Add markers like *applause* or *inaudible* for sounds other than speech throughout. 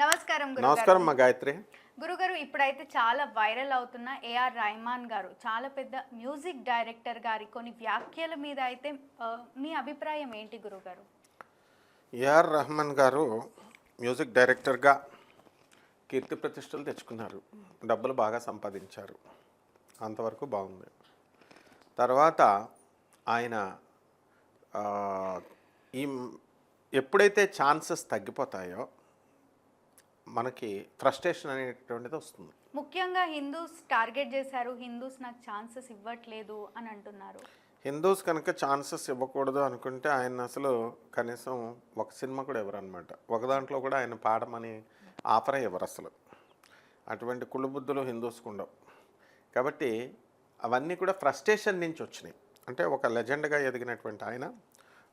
నమస్కారం నమస్కారం మా గాయత్రి. గురుగారు ఇప్పుడైతే చాలా వైరల్ అవుతున్న ఏఆర్ రెహమాన్ గారు. చాలా పెద్ద మ్యూజిక్ డైరెక్టర్ గారి కొన్ని వ్యాఖ్యల మీద అయితే మీ అభిప్రాయం ఏంటి గురుగారు? ఏఆర్ రెహమాన్ గారు మ్యూజిక్ డైరెక్టర్గా కీర్తి ప్రతిష్టలు తెచ్చుకున్నారు. డబ్బులు బాగా సంపాదించారు. అంతవరకు బాగుంది. తర్వాత ఆయన ఈ ఎప్పుడైతే ఛాన్సెస్ తగ్గిపోతాయో మనకి ఫ్రస్ట్రేషన్ అనేటువంటిది వస్తుంది. ముఖ్యంగా హిందూస్ టార్గెట్ చేశారు హిందూస్ నాకు ఛాన్సెస్ ఇవ్వట్లేదు అని అంటున్నారు. హిందూస్ కనుక ఛాన్సెస్ ఇవ్వకూడదు అనుకుంటే ఆయన అసలు కనీసం ఒక సినిమా కూడా ఇవ్వరు అనమాట ఒక దాంట్లో కూడా ఆయన పాడమని ఆఫరే ఇవ్వరు అసలు. అటువంటి కుళ్ళబుద్ధులు హిందూస్కు ఉండవు. కాబట్టి అవన్నీ కూడా ఫ్రస్ట్రేషన్ నుంచి వచ్చినాయి. అంటే ఒక లెజెండ్గా ఎదిగినటువంటి ఆయన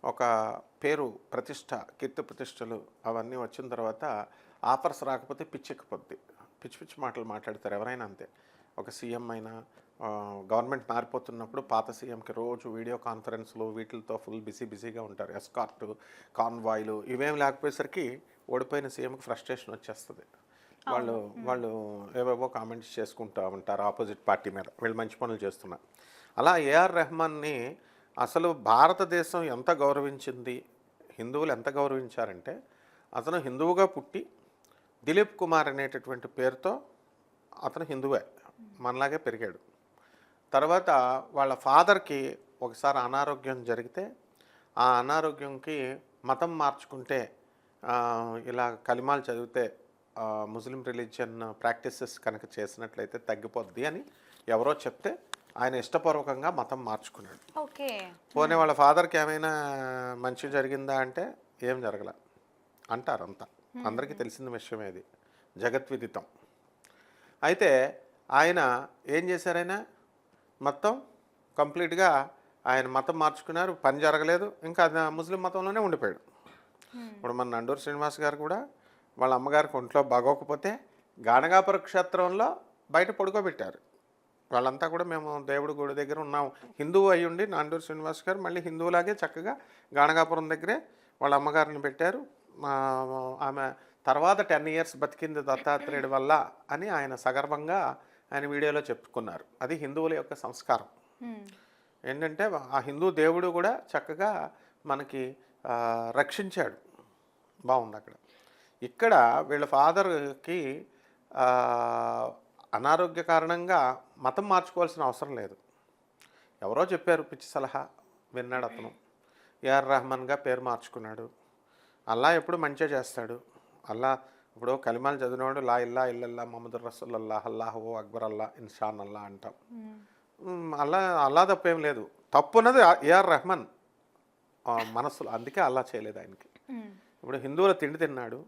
ఒక పేరు ప్రతిష్ట కీర్తి ప్రతిష్టలు అవన్నీ వచ్చిన తర్వాత ఆఫర్స్ రాకపోతే పిచ్చెక్కిపోద్ది. పిచ్చి పిచ్చి మాటలు మాట్లాడతారు ఎవరైనా అంతే. ఒక సీఎం అయినా గవర్నమెంట్ మారిపోతున్నప్పుడు పాత సీఎంకి రోజు వీడియో కాన్ఫరెన్స్లు వీటితో ఫుల్ బిజీ బిజీగా ఉంటారు. ఎస్కార్ట్ కాన్వాయ్లు ఇవేం లేకపోయేసరికి ఓడిపోయిన సీఎంకి ఫ్రస్ట్రేషన్ వచ్చేస్తుంది. వాళ్ళు వాళ్ళు ఏవేవో కామెంట్స్ చేసుకుంటూ ఉంటారు ఆపోజిట్ పార్టీ మీద. వీళ్ళు మంచి పనులు చేస్తున్నారు. అలా ఏఆర్ రెహమాన్ని అసలు భారతదేశం ఎంత గౌరవించింది? హిందువులు ఎంత గౌరవించారంటే అతను హిందువుగా పుట్టి దిలీప్ కుమార్ అనేటటువంటి పేరుతో అతను హిందువే మనలాగే పెరిగాడు. తర్వాత వాళ్ళ ఫాదర్కి ఒకసారి అనారోగ్యం జరిగితే ఆ అనారోగ్యంకి మతం మార్చుకుంటే ఇలా కలిమాలు చదివితే ముస్లిం రిలీజియన్ ప్రాక్టీసెస్ కనుక చేసినట్లయితే తగ్గిపోద్ది అని ఎవరో చెప్తే ఆయన ఇష్టపూర్వకంగా మతం మార్చుకున్నాడు. ఓకే. పోనీ వాళ్ళ ఫాదర్కి ఏమైనా మంచి జరిగిందా అంటే ఏం జరగల అంటారు అంతా. అందరికీ తెలిసిన విషయమే ఇది జగద్విదితం అయితే ఆయన ఏం చేశారైనా మొత్తం కంప్లీట్గా ఆయన మతం మార్చుకున్నారు పని జరగలేదు ఇంకా ముస్లిం మతంలోనే ఉండిపోయాడు. ఇప్పుడు మన నండూరు శ్రీనివాస్ గారు కూడా వాళ్ళ అమ్మగారికి ఒంట్లో బాగోకపోతే గానగాపుర క్షేత్రంలో బయట పడుకోబెట్టారు. వాళ్ళంతా కూడా మేము దేవుడి గుడి దగ్గర ఉన్నాం హిందువు అయి ఉండి నాండూరు శ్రీనివాస్ గారు మళ్ళీ హిందువులాగే చక్కగా గానగాపురం దగ్గరే వాళ్ళ అమ్మగారిని పెట్టారు. ఆమె తర్వాత టెన్ ఇయర్స్ బతికింది దత్తాత్రేయుడి వల్ల అని ఆయన సగర్వంగా ఆయన వీడియోలో చెప్పుకున్నారు. అది హిందువుల యొక్క సంస్కారం. ఏంటంటే ఆ హిందూ దేవుడు కూడా చక్కగా మనకి రక్షించాడు. బాగుంది అక్కడ. ఇక్కడ వీళ్ళ ఫాదర్కి అనారోగ్య కారణంగా మతం మార్చుకోవాల్సిన అవసరం లేదు. ఎవరో చెప్పారు పిచ్చి సలహా విన్నాడు అతను. ఏఆర్ రెహమాన్గా పేరు మార్చుకున్నాడు. అల్లా ఎప్పుడు మంచిగా చేస్తాడు. అల్లా ఇప్పుడు కలిమాలు చదివినవాడు లా ఇల్లా ఇల్లల్లా మహమ్మద్ రసూల్లల్లా అల్లాహు అక్బర్ అల్లా ఇన్షాన్ అల్లా అంటాం అల్లా అల్లా తప్పేం లేదు. తప్పు ఉన్నది ఏఆర్ రెహమాన్. ఆ, మనస్సులో అందుకే అల్లా చేయలేదు ఆయనకి. ఇప్పుడు హిందువుల తిండి తిన్నాడు.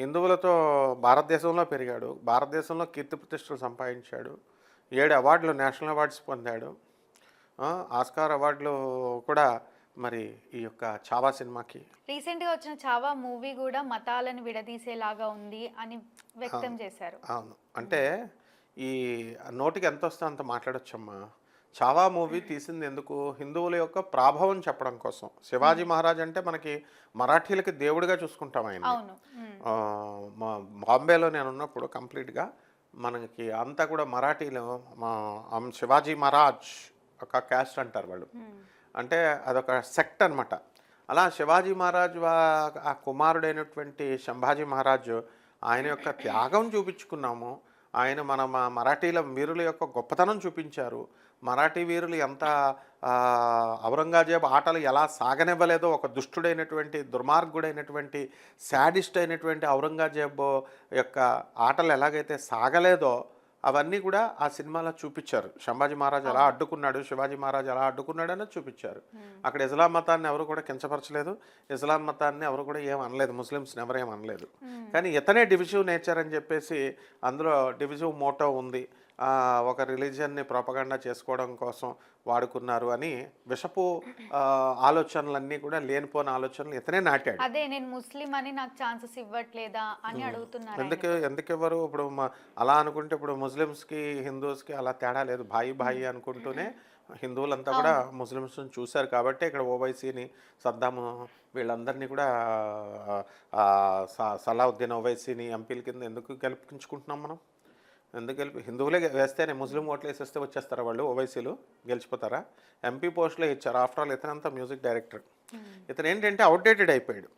హిందువులతో భారతదేశంలో పెరిగాడు. భారతదేశంలో కీర్తి ప్రతిష్టలు సంపాదించాడు. ఏడు అవార్డులు నేషనల్ అవార్డ్స్ పొందాడు. ఆస్కార్ అవార్డులు కూడా మరి ఈ యొక్క చావా సినిమాకి. రీసెంట్గా వచ్చిన చావా మూవీ కూడా మతాలను విడదీసేలాగా ఉంది అని వ్యక్తం చేశారు. అవును. అంటే ఈ నోటికి ఎంత వస్తే అంత మాట్లాడొచ్చమ్మా. చావా మూవీ తీసింది ఎందుకు? హిందువుల యొక్క ప్రాభవం చెప్పడం కోసం. శివాజీ మహారాజ్ అంటే మనకి మరాఠీలకి దేవుడిగా చూసుకుంటాం ఆయన బాంబేలో నేను ఉన్నప్పుడు కంప్లీట్గా మనకి అంతా కూడా మరాఠీలో శివాజీ మహారాజ్ ఒక క్యాస్ట్ అంటారు వాళ్ళు. అంటే అదొక సెక్ట్ అన్నమాట. అలా శివాజీ మహారాజ్ ఆ కుమారుడైనటువంటి సంభాజీ మహారాజు ఆయన యొక్క *clears throat* త్యాగం చూపించుకున్నాము. ఆయన మన మా మరాఠీల వీరుల యొక్క గొప్పతనం చూపించారు. మరాఠీ వీరులు ఎంత ఔరంగజేబ్ ఆటలు ఎలా సాగనివ్వలేదో ఒక దుష్టుడైనటువంటి దుర్మార్గుడైనటువంటి శాడిస్ట్ అయినటువంటి ఔరంగజేబ్ యొక్క ఆటలు ఎలాగైతే సాగలేదో అవన్నీ కూడా ఆ సినిమాలో చూపించారు. సంభాజీ మహారాజ్ ఎలా అడ్డుకున్నాడు శివాజీ మహారాజ్ ఎలా అడ్డుకున్నాడు అనేది చూపించారు. అక్కడ ఇస్లాం మతాన్ని ఎవరు కూడా కించపరచలేదు ఇస్లాం మతాన్ని ఎవరు కూడా ఏం అనలేదు ముస్లిమ్స్ని ఎవరు ఏం అనలేదు. కానీ ఇతనే డివిజివ్ నేచర్ అని చెప్పేసి అందులో డివిజివ్ మోటో ఉంది. ఒక రిలీజియన్ని ప్రొపగండా చేసుకోవడం కోసం వాడుకున్నారు అని విషపు ఆలోచనలన్నీ కూడా లేనిపోని ఆలోచనలు ఇతనే నాటాడు. అదే నేను ముస్లిం అని నాకు ఛాన్సెస్ ఇవ్వట్లేదా అని అడుగుతున్నారు ఆయన. ఎందుకు ఎందుకు ఇవ్వరు ఇప్పుడు అలా అనుకుంటే ఇప్పుడు ముస్లిమ్స్కి హిందూస్కి అలా తేడా లేదు. భాయి భాయి అనుకుంటూనే హిందువులంతా కూడా ముస్లిమ్స్ చూశారు కాబట్టి ఇక్కడ ఓవైసీని సద్దాము వీళ్ళందరినీ కూడా ఆ, స- సలావుద్దీన్ ఓవైసీని ఎంపీల కింద ఎందుకు గెలిపించుకుంటున్నాం మనం? ఎందుకు గెలిపి? హిందువులే వేస్తేనే ముస్లిం ఓట్లు వేసేస్తే వచ్చేస్తారా వాళ్ళు? ఓవైసీలు గెలిచిపోతారా? ఎంపీ పోస్టులే ఇచ్చారు. ఆఫ్టర్ ఆల్ ఇతనంతా మ్యూజిక్ డైరెక్టర్ ఇతను ఏంటంటే అవుట్డేటెడ్ అయిపోయాడు.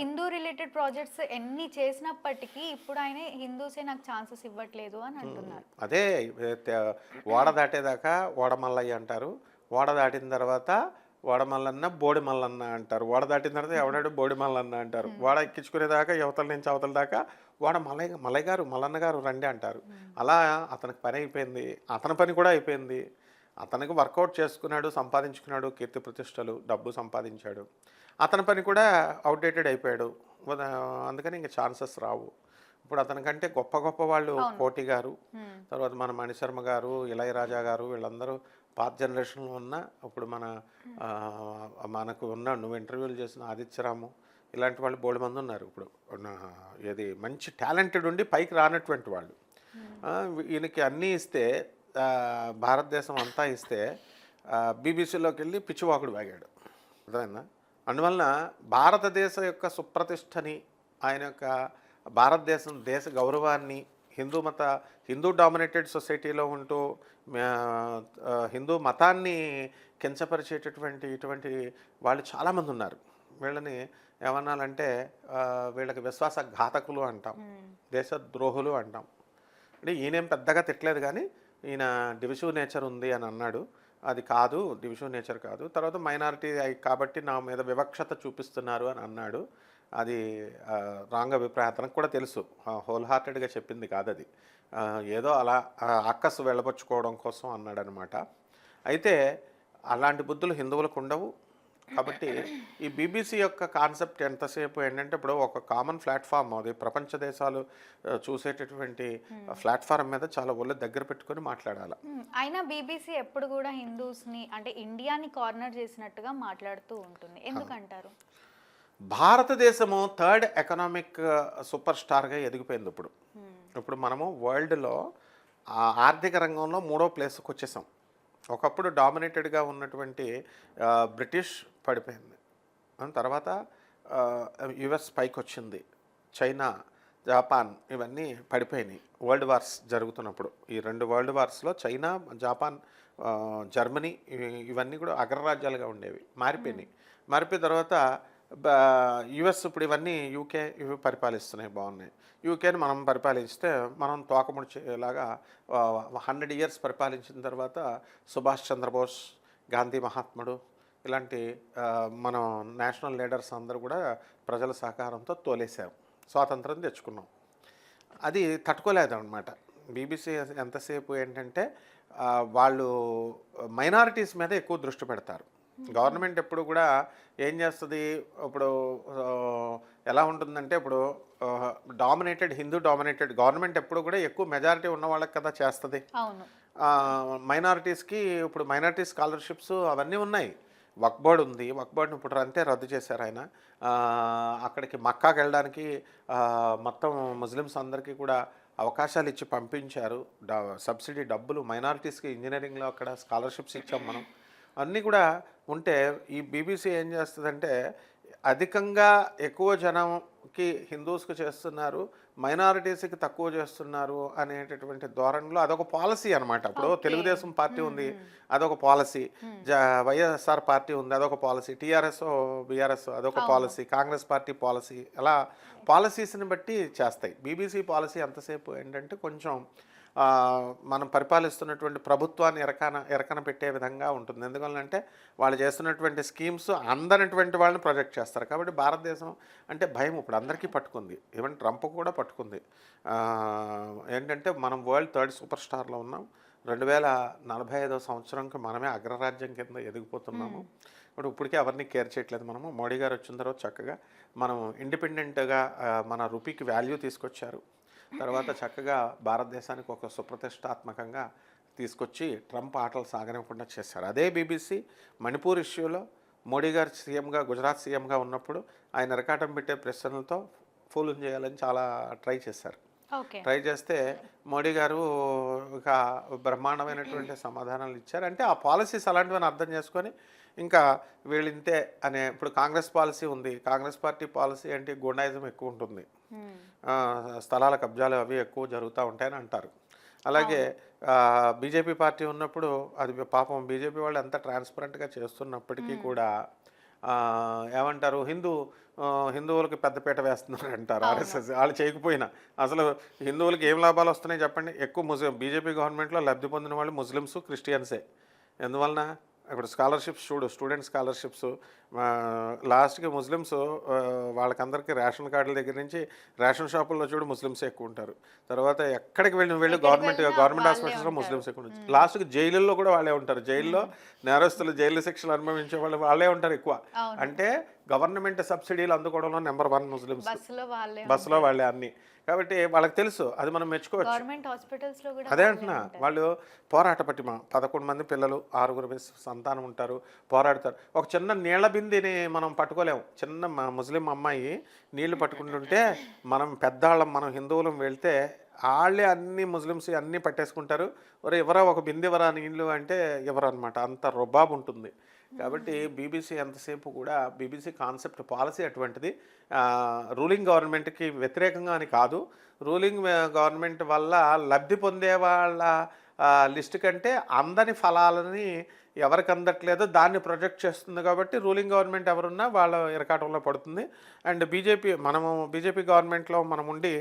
హిందూ రిలేటెడ్ ప్రాజెక్ట్స్ ఎన్ని చేసినప్పటికీ ఇప్పుడు ఆయన హిందూసే నాకు ఛాన్సెస్ ఇవ్వట్లేదు అని అంటున్నారు. అదే ఓడ దాటేదాకా ఓడ మల్లయ్య అంటారు. ఓడ దాటిన తర్వాత ఓడ మల్లన్న బోడి మల్లన్న అంటారు. ఓడ దాటిన తర్వాత ఎవడాడు? బోడి మల్లన్న అంటారు. ఓడ ఎక్కించుకునేదాకా యువతల నుంచి అవతల దాకా ఓడ మలయ్య మలయ్య గారు మల్లన్న గారు రండి అంటారు. అలా అతనికి పని అయిపోయింది. అతని పని కూడా అయిపోయింది. అతనికి వర్కౌట్ చేసుకున్నాడు సంపాదించుకున్నాడు కీర్తి ప్రతిష్టలు డబ్బు సంపాదించాడు. అతని పని కూడా అవుట్డేటెడ్ అయిపోయాడు. అందుకని ఇంకా ఛాన్సెస్ రావు. ఇప్పుడు అతనికంటే గొప్ప గొప్ప వాళ్ళు కోటి గారు. తర్వాత మన మణిశర్మ గారు ఇళయరాజా గారు వీళ్ళందరూ పాత జనరేషన్లో ఉన్న ఇప్పుడు మన మనకు ఉన్న నువ్వు ఇంటర్వ్యూలు చేసిన ఆదిత్యరాము ఇలాంటి వాళ్ళు బోడు మంది ఉన్నారు. ఇప్పుడు ఏది మంచి టాలెంటెడ్ ఉండి పైకి రానటువంటి వాళ్ళు. ఆ, ఈయనకి అన్నీ ఇస్తే భారతదేశం అంతా ఇస్తే బీబీసీలోకి వెళ్ళి పిచ్చివాకుడు వాగాడు. అర్థమైందా? అందువలన భారతదేశ యొక్క సుప్రతిష్టని ఆయన యొక్క భారతదేశం దేశ గౌరవాన్ని హిందూ మత హిందూ డామినేటెడ్ సొసైటీలో ఉంటూ హిందూ మతాన్ని కించపరిచేటటువంటి ఇటువంటి వాళ్ళు చాలామంది ఉన్నారు. వీళ్ళని ఏమన్నాలంటే వీళ్ళకి విశ్వాస ఘాతకులు అంటాం దేశ ద్రోహులు అంటాం. అంటే ఈయనేం పెద్దగా తిట్టలేదు కానీ ఈయన డివిసివ్ నేచర్ ఉంది అని అన్నాడు. అది కాదు డివిసివ్ నేచర్ కాదు. తర్వాత మైనారిటీ కాబట్టి నా మీద వివక్షత చూపిస్తున్నారు అని అన్నాడు. అది రాంగ్ అభిప్రాయం. అతనికి కూడా తెలుసు. హోల్ హార్టెడ్గా చెప్పింది కాదు అది. ఏదో అలా అక్కసు వెళ్ళబుచ్చుకోవడం కోసం అన్నాడు అనమాట అయితే అలాంటి బుద్ధులు హిందువులకు ఉండవు. కాబట్టి ఈ బీబీసీ యొక్క కాన్సెప్ట్ ఎంతసేపు ఏంటంటే ఇప్పుడు ఒక కామన్ ప్లాట్ఫామ్ అది ప్రపంచ దేశాలు చూసేటటువంటి ప్లాట్ఫామ్ మీద చాలా ఒళ్ళు దగ్గర పెట్టుకొని మాట్లాడాలి. మ్మ్. అయినా బీబీసీ ఎప్పుడు కూడా హిందూస్ని అంటే ఇండియాని కార్నర్ చేసినట్టుగా మాట్లాడుతూ ఉంటుంది. ఎందుకంటారు? భారతదేశము థర్డ్ ఎకనామిక్ సూపర్ స్టార్గా ఎదిగిపోయింది ఇప్పుడు. ఇప్పుడు మనము వరల్డ్లో ఆర్థిక రంగంలో మూడో ప్లేస్కి వచ్చేసాం ఒకప్పుడు డామినేటెడ్గా ఉన్నటువంటి బ్రిటిష్ పడిపోయింది. తర్వాత యుఎస్ పైకి వచ్చింది చైనా జపాన్ ఇవన్నీ పడిపోయినాయి. వరల్డ్ వార్స్ జరుగుతున్నప్పుడు. ఈ రెండు వరల్డ్ వార్స్లో చైనా జపాన్ జర్మనీ ఇవి- ఇవన్నీ కూడా అగ్రరాజ్యాలుగా ఉండేవి. మారిపోయినాయి. మారిపోయిన తర్వాత యుఎస్ ఇప్పుడు ఇవన్నీ యూకే ఇవి పరిపాలిస్తున్నాయి బాగున్నాయి. యూకేని మనం పరిపాలిస్తే మనం తోకముడిచేలాగా హండ్రెడ్ ఇయర్స్ పరిపాలించిన తర్వాత సుభాష్ చంద్రబోస్ గాంధీ మహాత్ముడు ఇలాంటి మనం నేషనల్ లీడర్స్ అందరూ కూడా ప్రజల సహకారంతో తోలేసాం స్వాతంత్రం తెచ్చుకున్నాం. అది తట్టుకోలేదు అనమాట బీబీసీ ఎంతసేపు ఏంటంటే వాళ్ళు మైనారిటీస్ మీద ఎక్కువ దృష్టి పెడతారు. గవర్నమెంట్ ఎప్పుడు కూడా ఏం చేస్తుంది? ఇప్పుడు ఎలా ఉంటుందంటే ఇప్పుడు డామినేటెడ్ హిందూ డామినేటెడ్ గవర్నమెంట్ ఎప్పుడు కూడా ఎక్కువ మెజారిటీ ఉన్న వాళ్ళకి కదా చేస్తుంది? మైనారిటీస్కి ఇప్పుడు మైనారిటీ స్కాలర్షిప్స్ అవన్నీ ఉన్నాయి. వక్బోర్డ్ ఉంది. వక్ బోర్డ్ని ఇప్పుడు అంతే రద్దు చేశారు ఆయన. అక్కడికి మక్కాకి వెళ్ళడానికి మొత్తం ముస్లిమ్స్ అందరికీ కూడా అవకాశాలు ఇచ్చి పంపించారు. డ- సబ్సిడీ డబ్బులు మైనారిటీస్కి ఇంజనీరింగ్లో అక్కడ స్కాలర్షిప్స్ ఇచ్చాం మనం. అన్నీ కూడా ఉంటే ఈ బీబీసీ ఏం చేస్తుందంటే అధికంగా ఎక్కువ జనంకి హిందూస్కి చేస్తున్నారు మైనారిటీస్కి తక్కువ చేస్తున్నారు అనేటటువంటి ధోరణిలో అదొక పాలసీ అనమాట ఇప్పుడు తెలుగుదేశం పార్టీ ఉంది అదొక పాలసీ. జ వైఎస్ఆర్ పార్టీ ఉంది అదొక పాలసీ. టీఆర్ఎస్ బీఆర్ఎస్ అదొక పాలసీ. Congress party policy. అలా పాలసీస్ని బట్టి చేస్తాయి. బీబీసీ పాలసీ ఎంతసేపు ఏంటంటే కొంచెం మనం పరిపాలిస్తున్నటువంటి ప్రభుత్వాన్ని ఎరకన ఎరకన పెట్టే విధంగా ఉంటుంది. ఎందువల్లంటే వాళ్ళు చేస్తున్నటువంటి స్కీమ్స్ అందనటువంటి వాళ్ళని ప్రొజెక్ట్ చేస్తారు. కాబట్టి భారతదేశం అంటే భయం ఇప్పుడు అందరికీ పట్టుకుంది. ఈవెన్ ట్రంప్ కూడా పట్టుకుంది. ఏంటంటే మనం వరల్డ్ థర్డ్ సూపర్ స్టార్లో ఉన్నాం. రెండు వేల నలభై ఐదో సంవత్సరంకి మనమే అగ్రరాజ్యం కింద ఎదిగిపోతున్నాము. ఇప్పుడు ఇప్పటికే ఎవరిని కేర్ చేయట్లేదు మనము. మోడీ గారు వచ్చిన తర్వాత చక్కగా మనం ఇండిపెండెంట్గా మన రూపీకి వాల్యూ తీసుకొచ్చారు. తర్వాత చక్కగా భారతదేశానికి ఒక సుప్రతిష్టాత్మకంగా తీసుకొచ్చి ట్రంప్ ఆటలు సాగనివ్వకుండా చేశారు. అదే బీబీసీ మణిపూర్ ఇష్యూలో మోడీ గారు సీఎంగా గుజరాత్ సీఎంగా ఉన్నప్పుడు ఆయన ఎరకాటం పెట్టే ప్రశ్నలతో ఫూలు చేయాలని చాలా ట్రై చేశారు. ట్రై చేస్తే మోడీ గారు ఒక బ్రహ్మాండమైనటువంటి సమాధానాలు ఇచ్చారు. అంటే ఆ పాలసీస్ అలాంటివని అర్థం చేసుకొని ఇంకా వీళ్ళింతే అనే ఇప్పుడు కాంగ్రెస్ పాలసీ ఉంది. కాంగ్రెస్ పార్టీ పాలసీ అంటే గుండాయిజం ఎక్కువ ఉంటుంది. ఆ, స్థలాల కబ్జాలు అవి ఎక్కువ జరుగుతూ ఉంటాయని అంటారు. అలాగే బీజేపీ పార్టీ ఉన్నప్పుడు అది పాపం బీజేపీ వాళ్ళు ఎంత ట్రాన్స్పరెంట్గా చేస్తున్నప్పటికీ కూడా ఆ, ఏమంటారు? హిందూ హిందువులకి పెద్దపీట వేస్తున్నారు అంటారు ఆర్ఎస్ఎస్. వాళ్ళు చేయకపోయినా. అసలు హిందువులకి ఏం లాభాలు వస్తున్నాయి చెప్పండి? ఎక్కువ ముస్లిం బీజేపీ గవర్నమెంట్లో లబ్ధి పొందిన వాళ్ళు ముస్లిమ్స్ క్రిస్టియన్సే. ఎందువలన? ఇప్పుడు స్కాలర్షిప్స్ చూడు స్టూడెంట్ స్కాలర్షిప్స్ లాస్ట్కి ముస్లిమ్స్ వాళ్ళకందరికీ రేషన్ కార్డుల దగ్గర నుంచి రేషన్ షాపుల్లో చూడు ముస్లిమ్స్ ఎక్కువ ఉంటారు తర్వాత ఎక్కడికి వెళ్ళి వెళ్ళి గవర్నమెంట్ గవర్నమెంట్ హాస్పిటల్స్లో. ముస్లిమ్స్ ఎక్కువ ఉంటారు. లాస్ట్కి జైలుల్లో కూడా వాళ్ళే ఉంటారు. జైల్లో నేరస్తులు జైలు శిక్షలు అనుభవించే వాళ్ళు వాళ్ళే ఉంటారు ఎక్కువ. అంటే గవర్నమెంట్ సబ్సిడీలు అందుకోవడంలో నెంబర్ వన్ ముస్లిమ్స్. బస్సులో వాళ్ళే అన్ని. కాబట్టి వాళ్ళకి తెలుసు అది మనం మెచ్చుకోవచ్చు. గవర్నమెంట్ కూడా అదే వాళ్ళే అంటున్నా. వాళ్ళు పోరాట పట్టిమ పదకొండు మంది పిల్లలు ఆరుగురు సంతానం ఉంటారు పోరాడతారు. ఒక చిన్న నీళ్ళ బిందెని మనం పట్టుకోలేము. చిన్న మా ముస్లిం అమ్మాయి నీళ్ళు పట్టుకుంటుంటే మనం పెద్దాళ్ళం మనం హిందువులం వెళ్తే వాళ్ళే అన్ని ముస్లిమ్స్ అన్నీ పట్టేసుకుంటారు. ఒరే ఎవరా ఒక బిందె ఎవరా నీళ్ళు అంటే ఎవరు అనమాట అంత రుబాబు ఉంటుంది. కాబట్టి బీబీసీ ఎంతసేపు కూడా బీబీసీ కాన్సెప్ట్ పాలసీ అటువంటిది రూలింగ్ గవర్నమెంట్కి వ్యతిరేకంగా అని కాదు. రూలింగ్ గవర్నమెంట్ వల్ల లబ్ధి పొందే వాళ్ళ లిస్ట్ కంటే అందని ఫలాలని ఎవరికి అందట్లేదో దాన్ని ప్రొజెక్ట్ చేస్తుంది కాబట్టి రూలింగ్ గవర్నమెంట్ ఎవరున్నా వాళ్ళ ఇరకాటంలో పడుతుంది. అండ్ బీజేపీ మనము బీజేపీ గవర్నమెంట్లో మనం ఉండి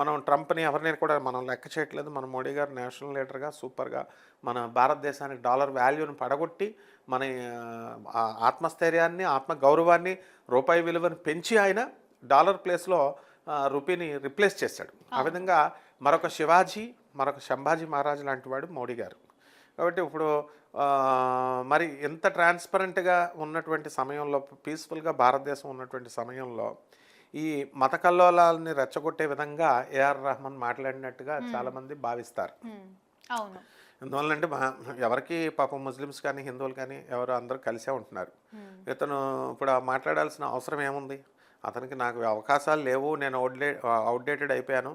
మనం ట్రంప్ని ఎవరిని కూడా మనం లెక్క చేయట్లేదు. మన మోడీ గారు నేషనల్ లీడర్గా సూపర్గా మన భారతదేశానికి డాలర్ వాల్యూని పడగొట్టి మన ఆత్మస్థైర్యాన్ని ఆత్మ గౌరవాన్ని రూపాయి విలువను పెంచి ఆయన డాలర్ ప్లేస్లో రూపీని రిప్లేస్ చేశాడు. ఆ విధంగా మరొక శివాజీ మరొక శంభాజీ మహారాజు లాంటి వాడు మోడీ గారు. కాబట్టి ఇప్పుడు మరి ఎంత ట్రాన్స్పరెంట్గా ఉన్నటువంటి సమయంలో పీస్ఫుల్గా భారతదేశం ఉన్నటువంటి సమయంలో ఈ మత కల్లోలాలని రెచ్చగొట్టే విధంగా ఏఆర్ రెహమాన్ మాట్లాడినట్టుగా చాలామంది భావిస్తారు. అవును. ఎందువల్లంటే మా ఎవరికి పాపం ముస్లిమ్స్ కానీ హిందువులు కానీ ఎవరు అందరూ కలిసే ఉంటున్నారు. ఇతను ఇప్పుడు మాట్లాడాల్సిన అవసరం ఏముంది? అతనికి నాకు అవకాశాలు లేవు నేను అవుట్లే అవుట్డేటెడ్ అయిపోయాను.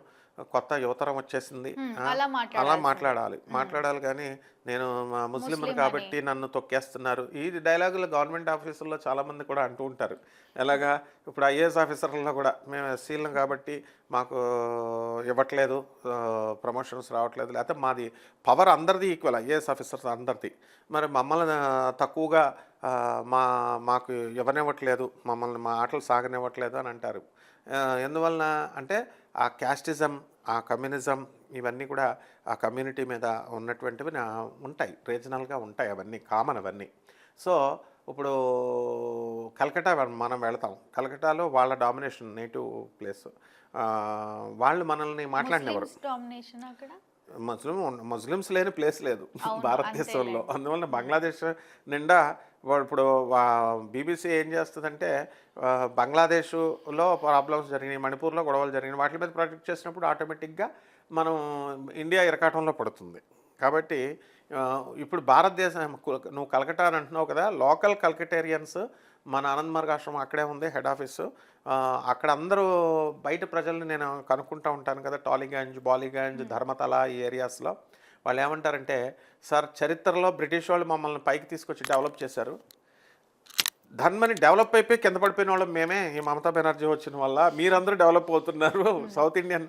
కొత్త యువతరం వచ్చేసింది. అలా. మాట్లాడాలి. మాట్లాడాలి కానీ నేను ముస్లిం కాబట్టి నన్ను తొక్కేస్తున్నారు. ఈ డైలాగులు గవర్నమెంట్ ఆఫీసుల్లో చాలామంది కూడా అంటూ ఉంటారు. ఎలాగా? ఇప్పుడు ఐఏఎస్ ఆఫీసర్లలో కూడా మేము ఎస్సీలం కాబట్టి మాకు ఇవ్వట్లేదు ప్రమోషన్స్ రావట్లేదు. లేకపోతే మాది పవర్ అందరిది ఈక్వల్ ఐఏఎస్ ఆఫీసర్స్ అందరిది. మరి మమ్మల్ని తక్కువగా మా మాకు ఇవ్వనివ్వట్లేదు మమ్మల్ని మా ఆటలు సాగనివ్వట్లేదు అని అంటారు. ఎందువలన అంటే ఆ క్యాస్టిజం ఆ కమ్యూనిజం ఇవన్నీ కూడా ఆ కమ్యూనిటీ మీద ఉన్నటువంటివి ఉంటాయి రీజనల్గా ఉంటాయి అవన్నీ కామన్ అవన్నీ. సో ఇప్పుడు కలకటా మనం వెళతాం. కలకటాలో వాళ్ళ డామినేషన్ నేటివ్ ప్లేస్. వాళ్ళు మనల్ని మాట్లాడినవారు. ముస్లిం ముస్లిమ్స్ లేని ప్లేస్ లేదు భారతదేశంలో. అందువల్ల బంగ్లాదేశ్ నిండా ఇప్పుడు బీబీసీ ఏం చేస్తుందంటే బంగ్లాదేశ్లో ప్రాబ్లమ్స్ జరిగినాయి మణిపూర్లో గొడవలు జరిగినాయి వాటి మీద ప్రొటెక్ట్ చేసినప్పుడు ఆటోమేటిక్గా మనం ఇండియా ఇరకాటంలో పడుతుంది. కాబట్టి ఇప్పుడు భారతదేశం నువ్వు కలకటా అని అంటున్నావు కదా లోకల్ కల్కటేరియన్స్ మన ఆనంద్ మార్గ్ ఆశ్రమం అక్కడే ఉంది హెడ్ ఆఫీసు. అక్కడ అందరూ బయట ప్రజల్ని నేను కనుక్కుంటా ఉంటాను కదా టాలీగంజ్ బాలీగంజ్ ధర్మతల ఈ ఏరియాస్లో. వాళ్ళు ఏమంటారంటే సార్ చరిత్రలో బ్రిటిష్ వాళ్ళు మమ్మల్ని పైకి తీసుకొచ్చి డెవలప్ చేశారు. ధర్మని డెవలప్ అయిపోయి కింద పడిపోయిన వాళ్ళం మేమే. ఈ మమతా బెనర్జీ వచ్చిన వల్ల మీరందరూ డెవలప్ అవుతున్నారు. South Indian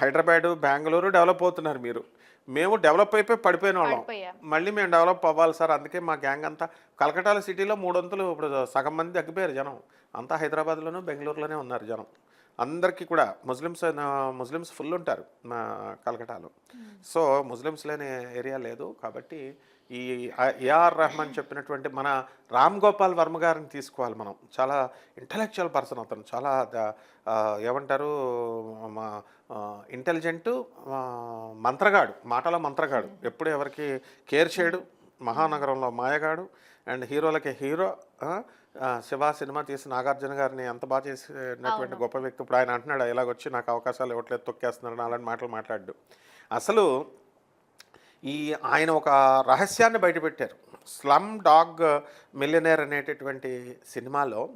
Hyderabad Bengaluru develop అవుతున్నారు మీరు. మేము డెవలప్ అయిపోయి పడిపోయిన వాళ్ళం. మళ్ళీ మేము డెవలప్ అవ్వాలి సార్. అందుకే మా గ్యాంగ్ అంతా కలకటాల సిటీలో మూడొంతులు ఇప్పుడు సగం మంది తగ్గిపోయారు జనం. అంతా హైదరాబాద్లోనూ బెంగళూరులోనే ఉన్నారు జనం. అందరికీ కూడా ముస్లిమ్స్ ముస్లిమ్స్ ఫుల్ ఉంటారు మా కలకటాలో. సో ముస్లిమ్స్ లేని ఏరియా లేదు కాబట్టి ఈ ఏఆర్ రెహమాన్ చెప్పినటువంటి మన రామ్ గోపాల్ వర్మ గారిని తీసుకోవాలి మనం. చాలా ఇంటలెక్చువల్ పర్సన్ అతను. చాలా ఏమంటారు మా ఇంటెలిజెంటు మంత్రగాడు మాటల మంత్రగాడు. ఎప్పుడు ఎవరికి కేర్ చేయడు. మహానగరంలో మాయగాడు. అండ్ హీరోలకి హీరో శివ సినిమా తీసి నాగార్జున గారిని ఎంత బాగా చేసినటువంటి గొప్ప వ్యక్తి ఇప్పుడు ఆయన అంటున్నాడు ఇలాగొచ్చి నాకు అవకాశాలు ఇవ్వట్లేదు తొక్కేస్తున్నాడు అలాంటి మాటలు మాట్లాడు అసలు ఈ ఆయన ఒక రహస్యాన్ని బయటపెట్టారు. స్లమ్ డాగ్ మిలియనేర్ అనేటటువంటి సినిమాలో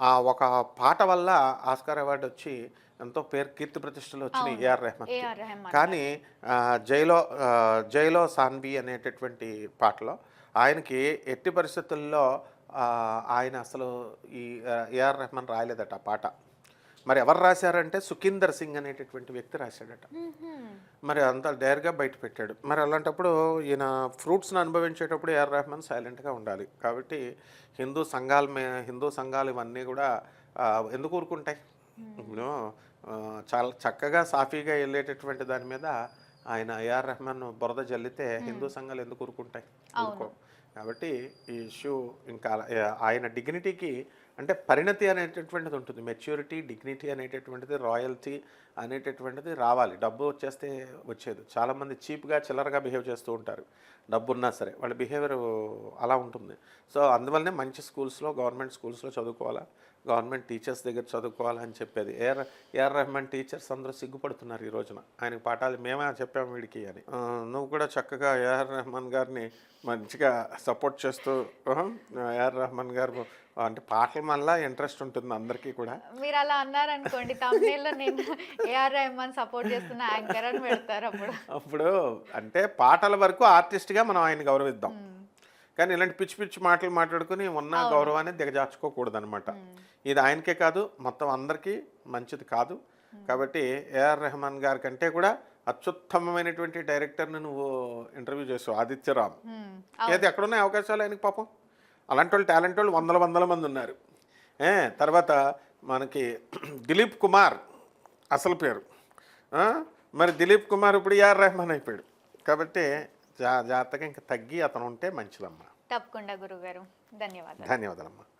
ఆ ఒక పాట వల్ల ఆస్కార్ అవార్డు వచ్చి ఎంతో పేరు కీర్తి ప్రతిష్టలు వచ్చినాయి ఏఆర్ రెహమాన్ కానీ జైలో జైలో సాన్వి అనేటటువంటి పాటలో ఆయనకి ఎట్టి పరిస్థితుల్లో ఆయన అసలు ఈ ఏఆర్ రెహమాన్ రాయలేదట ఆ పాట. మరి ఎవరు రాశారంటే సుఖీందర్ సింగ్ అనేటటువంటి వ్యక్తి రాశాడట. మరి అంత డైర్గా బయట పెట్టాడు. మరి అలాంటప్పుడు ఈయన ఫ్రూట్స్ని అనుభవించేటప్పుడు ఏఆర్ రెహమాన్ సైలెంట్గా ఉండాలి. కాబట్టి హిందూ సంఘాల మే హిందూ సంఘాలు ఇవన్నీ కూడా ఎందుకు ఊరుకుంటాయి? ఇప్పుడు చాలా చక్కగా సాఫీగా వెళ్ళేటటువంటి దాని మీద ఆయన ఏఆర్ రెహమాన్ బురద జల్లితే హిందూ సంఘాలు ఎందుకు ఊరుకుంటాయి? ఊరుకో కాబట్టి ఈ ఇష్యూ ఇంకా అలా- ఆయన డిగ్నిటీకి అంటే పరిణతి అనేటటువంటిది ఉంటుంది. మెచ్యూరిటీ డిగ్నిటీ అనేటటువంటిది రాయల్టీ అనేటటువంటిది రావాలి. డబ్బు వచ్చేస్తే వచ్చేది. చాలామంది చీప్గా చిల్లరగా బిహేవ్ చేస్తూ ఉంటారు. డబ్బు ఉన్నా సరే. వాళ్ళ బిహేవియర్ అలా ఉంటుంది. సో అందువల్లనే మంచి స్కూల్స్లో గవర్నమెంట్ స్కూల్స్లో చదువుకోవాలా? గవర్నమెంట్ టీచర్స్ దగ్గర చదువుకోవాలని చెప్పేది. ఏఆర్ ఏఆర్ రెహమాన్ టీచర్స్ అందరూ సిగ్గుపడుతున్నారు ఈ రోజున. ఆయనకు పాఠాలు మేమే చెప్పాము వీడికి అని. నువ్వు కూడా చక్కగా ఏఆర్ రెహమాన్ గారిని మంచిగా సపోర్ట్ చేస్తూ ఏఆర్ రెహమాన్ గారు అంటే పాటల వల్ల ఇంట్రెస్ట్ ఉంటుంది అందరికీ కూడా. మీరు అలా అన్నారనుకోండి తమిళలో నేను ఏఆర్ రెహమాన్ సపోర్ట్ చేస్తున్న యాంకర్ అని పెడతారు అప్పుడు. అప్పుడు అంటే పాటల వరకు ఆర్టిస్ట్గా మనం ఆయన గౌరవిద్దాం. కానీ ఇలాంటి పిచ్చి పిచ్చి మాటలు మాట్లాడుకుని ఉన్న గౌరవాన్ని దిగజార్చుకోకూడదు అనమాట ఇది ఆయనకే కాదు మొత్తం అందరికీ మంచిది కాదు. కాబట్టి ఏఆర్ రెహమాన్ గారి కంటే కూడా అత్యుత్తమమైనటువంటి డైరెక్టర్ని నువ్వు ఇంటర్వ్యూ చేసావు ఆదిత్యరామ్. ఏది ఎక్కడున్నాయి అవకాశాలు ఆయనకి పాపం? అలాంటి వాళ్ళు టాలెంట్ వాళ్ళు వందల వందల మంది ఉన్నారు. తర్వాత మనకి *clears throat* దిలీప్ కుమార్. అసలు పేరు? మరి దిలీప్ కుమార్ ఇప్పుడు ఏఆర్ రెహమాన్ అయిపోయాడు. కాబట్టి జా జాగ్రత్తగా ఇంకా తగ్గి అతను ఉంటే మంచిదమ్మా. తప్పకుండా గురుగారు. ధన్యవాదాలు. ధన్యవాదాలమ్మా.